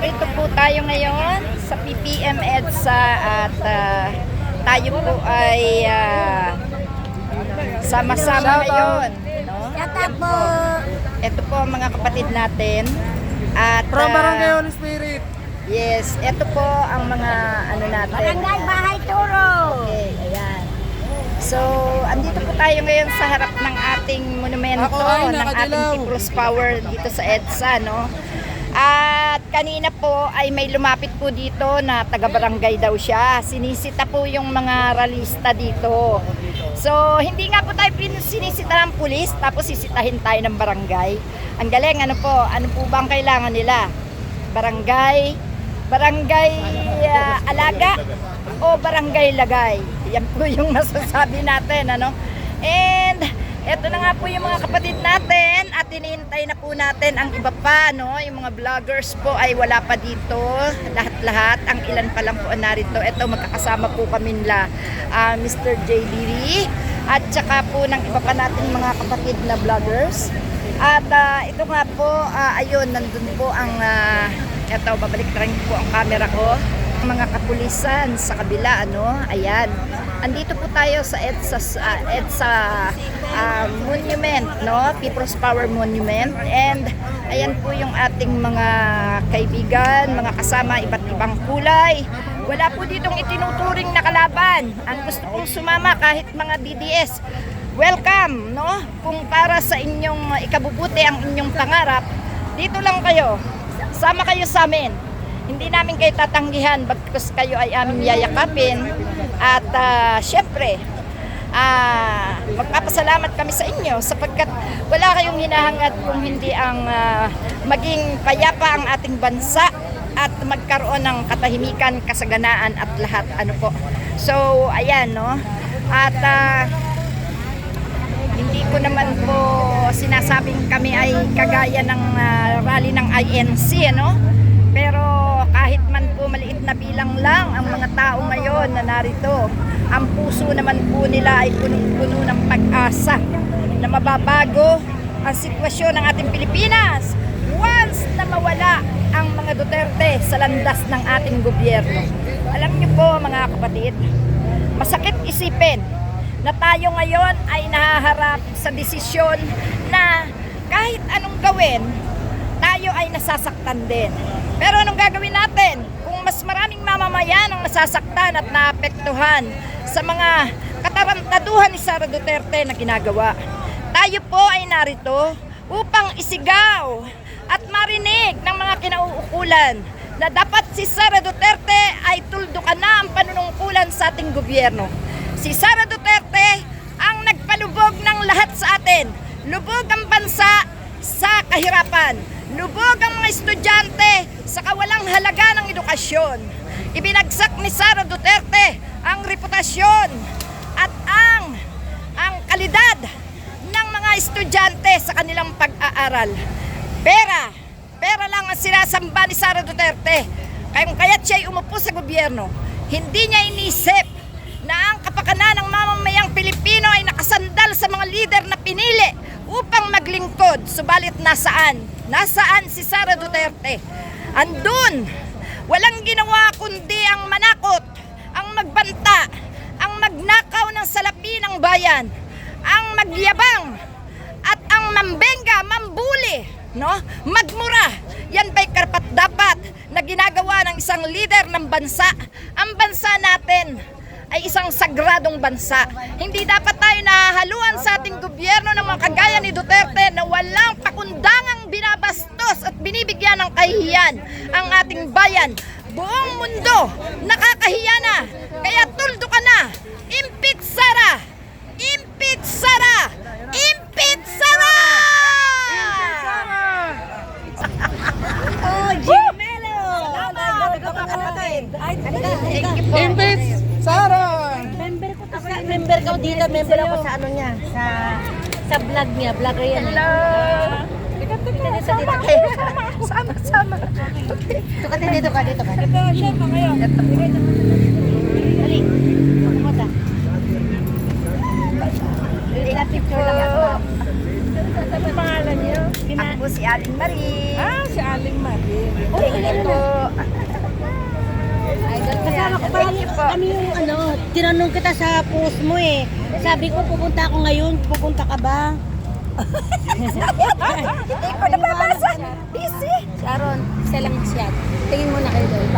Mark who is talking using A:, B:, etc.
A: Narito po tayo ngayon sa PPM EDSA at ah, tayo po ay ah, sama-sama ngayon. No?
B: Shout out po.
A: Ito po ang mga kapatid natin. At
C: From
A: ah,
C: Barangay Holy Spirit.
A: Yes, ito po ang mga ano natin.
B: Barangay Bahay Turo.
A: Okay, ayan. So, andito po tayo ngayon sa harap ng ating monumento
C: Ako ay
A: ng ating. People's Power dito sa EDSA, no? At kanina po ay may lumapit po dito na taga-barangay daw siya. Sinisita po yung mga ralista dito. So, hindi nga po tayo sinisita ng pulis, tapos sisitahin tayo ng barangay. Ang galing, ano po, ano po bang kailangan nila? Barangay, barangay ah, alaga o barangay lagay. Yan po yung masasabi natin, ano? And eto na nga po yung mga kapatid natin at hinihintay na po natin ang iba pa, no? Yung mga vloggers po ay wala pa dito. Lahat-lahat, ang ilan pa lang po ang narito. Ito, magkakasama po kami nila ah, Mr. JDV at saka po ng iba pa natin mga kapatid na vloggers. At ah, ito nga po, ah, ayun, nandun po ang, uh, eto, babalik na rin po ang camera ko. Mga kapulisan sa kabila, ano, ayan. Andito po tayo sa EDSA, ah, EDSA ah, Monument, no? People's Power Monument. And ayan po yung ating mga kaibigan, mga kasama, iba't ibang kulay. Wala po ditong itinuturing na kalaban. Ang gusto kong sumama kahit mga DDS, welcome, no? Kung para sa inyong ikabubuti ang inyong pangarap, dito lang kayo. Sama kayo sa amin. Hindi namin kayo tatanggihan bagkus kayo ay aming yayakapin. At ah, syempre, ah, magpapasalamat kami sa inyo sapagkat wala kayong hinahangad kung hindi ang ah, maging payapa ang ating bansa at magkaroon ng katahimikan, kasaganaan at lahat ano po. So, ayan no. At ah, hindi ko naman po sinasabing kami ay kagaya ng ah, rally ng INC, ano? Pero kahit man po maliit na bilang lang ang mga tao ngayon na narito, ang puso naman po nila ay punong-puno ng pag-asa na mababago ang sitwasyon ng ating Pilipinas once na mawala ang mga Duterte sa landas ng ating gobyerno. Alam niyo po mga kapatid, masakit isipin na tayo ngayon ay nahaharap sa desisyon na kahit anong gawin, tayo ay nasasaktan din. Pero anong gagawin natin kung mas maraming mamamayan ang nasasaktan at naapektuhan sa mga katarantaduhan ni Sara Duterte na ginagawa? Tayo po ay narito upang isigaw at marinig ng mga kinauukulan na dapat si Sara Duterte ay tuldukan na ang panunungkulan sa ating gobyerno. Si Sara Duterte ang nagpalubog ng lahat sa atin. Lubog ang bansa sa kahirapan. Lubog ang mga estudyante sa kawalang halaga ng edukasyon. Ibinagsak ni Sara Duterte ang reputasyon at ang ang kalidad ng mga estudyante sa kanilang pag-aaral. Pera, pera lang ang sinasamba ni Sara Duterte. Kaya kaya't siya ay umupo sa gobyerno, hindi niya inisip na ang kapakanan ng mamamayang Pilipino ay nakasandal sa mga lider na pinili upang maglingkod. Subalit nasaan? Nasaan si Sara Duterte? Andun! Walang ginawa kundi ang manakot, ang magbanta, ang magnakaw ng salapi ng bayan, ang magyabang, at ang mambenga, mambuli, no? Magmura. Yan ba'y karapat dapat na ginagawa ng isang leader ng bansa? Ang bansa natin ay isang sagradong bansa. Hindi dapat tayo nahahaluan sa ating gobyerno ng mga kagaya ni Duterte na walang pakundangang binabastos at kahihiyan ang ating bayan. Buong mundo, nakakahiya na. Kaya tuldo ka na. Impit Sara! Impit Sara! Impit Sara!
B: Oh, Jimelo.
A: Salamat.
C: Imbits! Sara!
B: Member ko kasi. Member ka dito. Member ako sa ano niya. Sa sa vlog niya. Vlogger yan.
A: Hello! Dito, sama ako, Sama sama. sama. Okay.
B: Dito ka, dito ka, dito ka.
A: Ito, chef, kayo. Ito.
B: Dali. Pumunta.
A: Hindi na picture lang ako.
B: Ano pangalan niyo?
A: Ako si Aling Marie.
C: Ah, si Aling Marie.
A: Uy, ilan na.
B: Kasama ko pa kami yung ano, tinanong kita sa post mo eh. Sabi ko pupunta ako ngayon, pupunta ka ba?
A: Hindi ko nababasa. Busy.
B: Sharon, isa lang siya. Tingin mo na kayo doon.